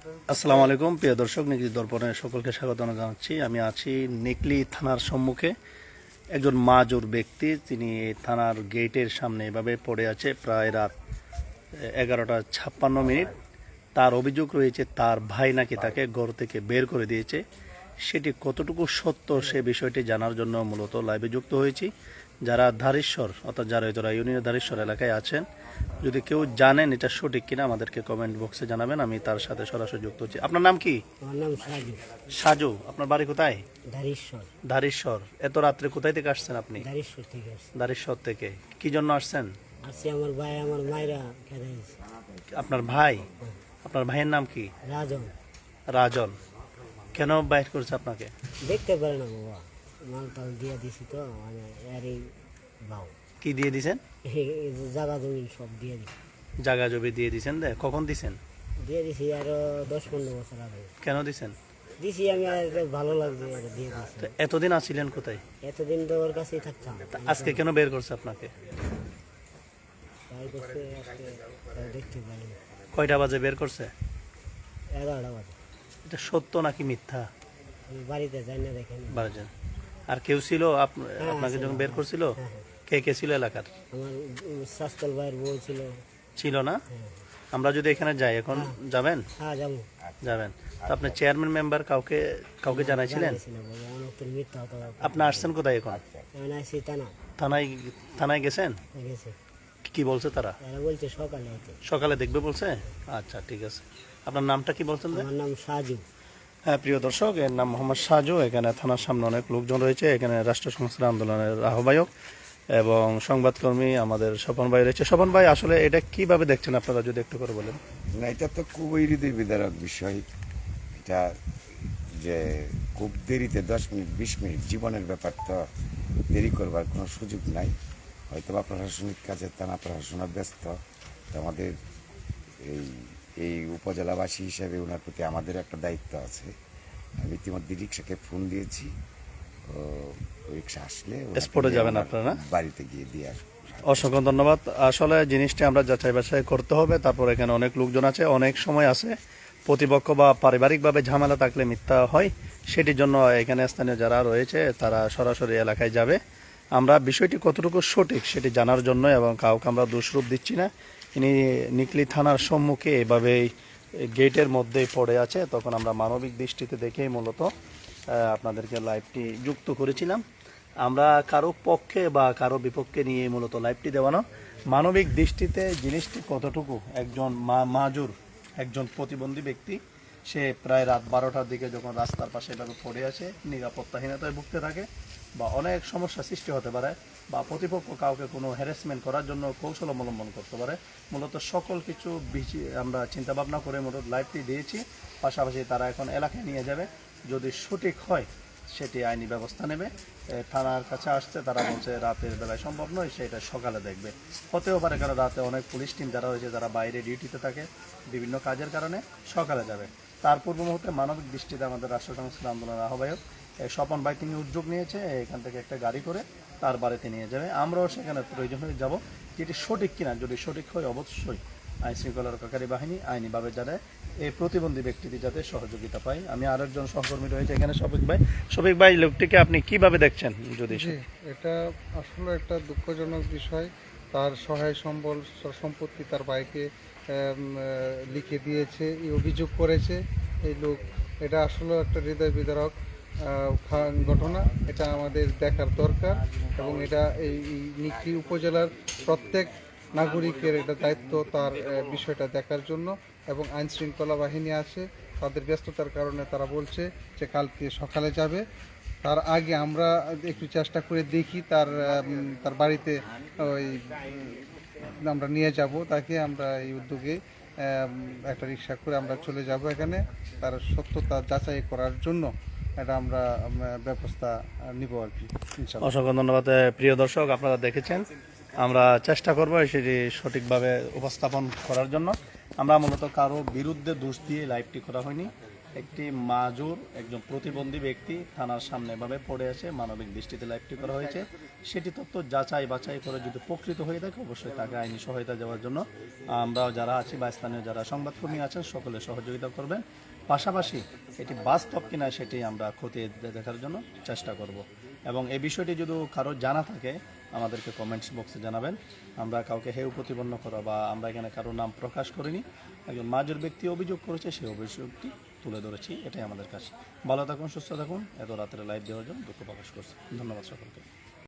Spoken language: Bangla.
আসসালামু আলাইকুম, প্রিয় দর্শক নিকি দর্পণে সকলকে স্বাগত জানাচ্ছি। আমি আছি নেকলি থানার সম্মুখে। একজন মাজুর ব্যক্তি, তিনি থানার গেটের সামনে এভাবে পড়ে আছে, প্রায় রাত এগারোটা ছাপ্পান্ন মিনিট। তার অভিযোগ রয়েছে, তার ভাই নাকি তাকে ঘর থেকে বের করে দিয়েছে। সেটি কতটুকু সত্য সে বিষয়টি জানার জন্য মূলত লাইভে যুক্ত হয়েছি। যারা ধারেশ্বর অর্থাৎ যারা যারা ইউনিয়ন ধারেশ্বর এলাকায় আছেন যদি কেউ জানেন এটা সঠিক কিনা আমাদেরকে কমেন্ট বক্সে জানাবেন আমি তার সাথে সরাসরি যুক্ত হচ্ছি। আপনার নাম কি? সাজু। আপনার বাড়ি কোথায়? ধারেশ্বর। এত রাত্রে কোথায় থেকে আসছেন আপনি? ধারেশ্বর থেকে কি জন্য আসছেন? আমার ভাই আমার মায়েরা আপনার ভাই? আপনার ভাইয়ের নাম কি? রাজন। রাজন। কেন বাইর করছে আপনাকে? দেখতে পারে না বাবা। মাল টাল দিয়ে দিছি তো মানে আরে ভাও কি দিয়ে দিছেন? জাগা জমি সব দিয়ে দিছি। জাগা জমি দিয়ে দিছেন দে কখন দিছেন? দিয়ে দিছি আরও দশ পনেরো বছর আগে। কেন দিছেন? দিছি আমি আর ভালো লাগছে আর দিয়ে দিছি। তো এতদিন আছিলেন কোথায়? এতদিন তো ওর কাছেই থাকতাম। আজকে কেন বের করছে আপনাকে? দেখতে পারি কয়টা বাজে বের করছে? এগারোটা বাজে। এটা সত্য নাকি মিথ্যা? বাড়িতে যাই না দেখেন বারোজন আর কেউ ছিল? আপ- আপনাকে যখন বের করছিল? হ্যাঁ, কে কে ছিল এলাকার? আমার ভাইয়ের বউ ছিল। ছিল না? আমরা যদি এখানে যাই এখন যাবেন? হ্যাঁ যাব। যাবেন। তো আপনি চেয়ারম্যান মেম্বার কাউকে কাউকে জানাইছিলেন? আপনি আসছেন কোথায় এখন? থানায় থানায় গেছেন? গেছে। কি বলছে তারা? এরা বলছে সকালে সকালে দেখবে বলছে? আচ্ছা ঠিক আছে। আপনার নামটা কি বলছেন যে? আমার নাম সাজু। হ্যাঁ প্রিয় দর্শক এর নাম মোহাম্মদ সাজু। এখানে থানার সামনে অনেক লোকজন রয়েছে। এখানে রাষ্ট্র সংস্কার আন্দোলনের আহ্বায়ক এবং সংবাদকর্মী আমাদের স্বপন ভাই রয়েছে। স্বপন ভাই আসলে এটা কীভাবে দেখছেন আপনারা যদি একটু করে বলেন? না এটা তো খুবই হৃদয় বিদারক বিষয়। এটা যে খুব দেরিতে দশ মিনিট বিশ মিনিট জীবনের ব্যাপার তো দেরি করবার কোনো সুযোগ নাই। হয়তো বা প্রশাসনিক কাজে থানা প্রশাসনা ব্যস্ত। আমাদের এই এই উপজেলাবাসী হিসেবে ওনার প্রতি আমাদের একটা দায়িত্ব আছে। আমি ইতিমধ্যে রিক্সাকে ফোন দিয়েছি। রিক্সা আসলে স্পটে যাবেন আপনারা? বাড়িতে গিয়ে দিয়ে আসব। অসংখ্য ধন্যবাদ। আসলে জিনিসটি আমরা যাচাই বাছাই করতে হবে। তারপর এখানে অনেক লোকজন আছে অনেক সময় আছে। প্রতিপক্ষ বা পারিবারিকভাবে ঝামেলা থাকলে মিথ্যা হয়। সেটির জন্য এখানে স্থানীয় যারা রয়েছে তারা সরাসরি এলাকায় যাবে। আমরা বিষয়টি কতটুকু সঠিক সেটি জানার জন্য এবং কাউকে আমরা দোষরূপ দিচ্ছি না। ইনি নিকলি থানার সম্মুখে এভাবেই গেটের মধ্যেই পড়ে আছে। তখন আমরা মানবিক দৃষ্টিতে দেখেই মূলত আপনাদেরকে লাইভটি যুক্ত করেছিলাম। আমরা কারও পক্ষে বা কারও বিপক্ষে নিয়ে মূলত লাইভটি দেওয়ানো। মানবিক দৃষ্টিতে জিনিসটি কতটুকু? একজন মা, মাজুর, একজন প্রতিবন্ধী ব্যক্তি, সে প্রায় রাত বারোটার দিকে যখন রাস্তার পাশে এভাবে পড়ে আছে, নিরাপত্তাহীনতায় ভুগতে থাকে। বা অনেক সমস্যা সৃষ্টি হতে পারে বা প্রতিপক্ষ কাউকে কোনো হ্যারাসমেন্ট করার জন্য কৌশল অবলম্বন করতে পারে। মূলত সকল কিছু আমরা চিন্তা ভাবনা করে মূলত লাইভটি দিয়েছি। পাশাপাশি তারা এখন এলাকায় নিয়ে যাবে। যদি সঠিক হয়, সেটি আইনি ব্যবস্থা নেবে। থানার কাছে আসছে তারা বলছে রাতের বেলায় সম্ভব নয়, সেটা সকালে দেখবে। হতেও পারে কারণ রাতে অনেক পুলিশ টিম যারা রয়েছে, যারা বাইরে ডিউটিতে থাকে, বিভিন্ন কাজের কারণে সকালে যাবে। তার পূর্ব মুহূর্তে মানবিক দৃষ্টিতে আমাদের রাষ্ট্র সংস্কার আন্দোলনের আহ্বায়ক স্বপন ভাই তিনি উদ্যোগ নিয়েছে, এখান থেকে একটা গাড়ি করে তার বাড়িতে নিয়ে যাবে। আমরাও সেখানে প্রয়োজন হয়ে যাব। যেটি সঠিক কিনা, যদি সঠিক হয় অবশ্যই আইন শৃঙ্খলা রক্ষাকারী বাহিনী আইনিভাবে যারা এই প্রতিবন্ধী ব্যক্তিটি যাতে সহযোগিতা পায়। আমি আর একজন সহকর্মী রয়েছে এখানে, শফিক ভাই। শফিক ভাই, লোকটিকে আপনি কীভাবে দেখছেন যদি এটা আসলে একটা দুঃখজনক বিষয়। তার সহায় সম্বল, সম্পত্তি তার বাইকে লিখে দিয়েছে অভিযোগ করেছে। এই লোক, এটা আসলে একটা হৃদয় বিদারক। ঘটনা, এটা আমাদের দেখার দরকার এবং এটা এই নিকলি উপজেলার প্রত্যেক নাগরিকের এটা দায়িত্ব তার বিষয়টা দেখার জন্য এবং আইন শৃঙ্খলা বাহিনী আছে, তাদের ব্যস্ততার কারণে তারা বলছে যে কালকে সকালে যাবে। তার আগে আমরা একটু চেষ্টা করে দেখি তার তার বাড়িতে ওই, আমরা নিয়ে যাব, তাকে আমরা এই উদ্যোগে একটা রিক্সা করে আমরা চলে যাব এখানে। তার সত্যতা যাচাই করার জন্য এটা আমরা ব্যবস্থা নিব আর কি অসংখ্য ধন্যবাদ প্রিয় দর্শক, আপনারা দেখেছেন। আমরা চেষ্টা করব সেটি সঠিকভাবে উপস্থাপন করার জন্য। আমরা মূলত কারও বিরুদ্ধে দোষ দিয়ে লাইভটি করা হয়নি। একটি মাজুর একজন প্রতিবন্ধী ব্যক্তি থানার সামনে ভাবে পড়ে আছে মানবিক দৃষ্টিতে লাইভটি করা হয়েছে। সেটি তথ্য যাচাই বাছাই করে যদি প্রকৃত হয়ে থাকে অবশ্যই তাকে আইনি সহায়তা দেওয়ার জন্য আমরা যারা আছি বা স্থানীয় যারা সংবাদকর্মী আছেন সকলে সহযোগিতা করবেন। পাশাপাশি এটি বাস্তব কিনা সেটি আমরা খতিয়ে দেখার জন্য চেষ্টা করব। এবং এই বিষয়টি যদি কারও জানা থাকে আমাদেরকে কমেন্টস বক্সে জানাবেন। আমরা কাউকে হেউ প্রতিপন্ন করা বা আমরা এখানে কারও নাম প্রকাশ করিনি। একজন মাজুর ব্যক্তি অভিযোগ করেছে সেই অভিযোগটি তুলে ধরেছি, এটাই আমাদের কাছে ভালো থাকুন, সুস্থ থাকুন, এত রাত্রে লাইভ দেওয়ার জন্য দুঃখ প্রকাশ করছি। ধন্যবাদ সকলকে।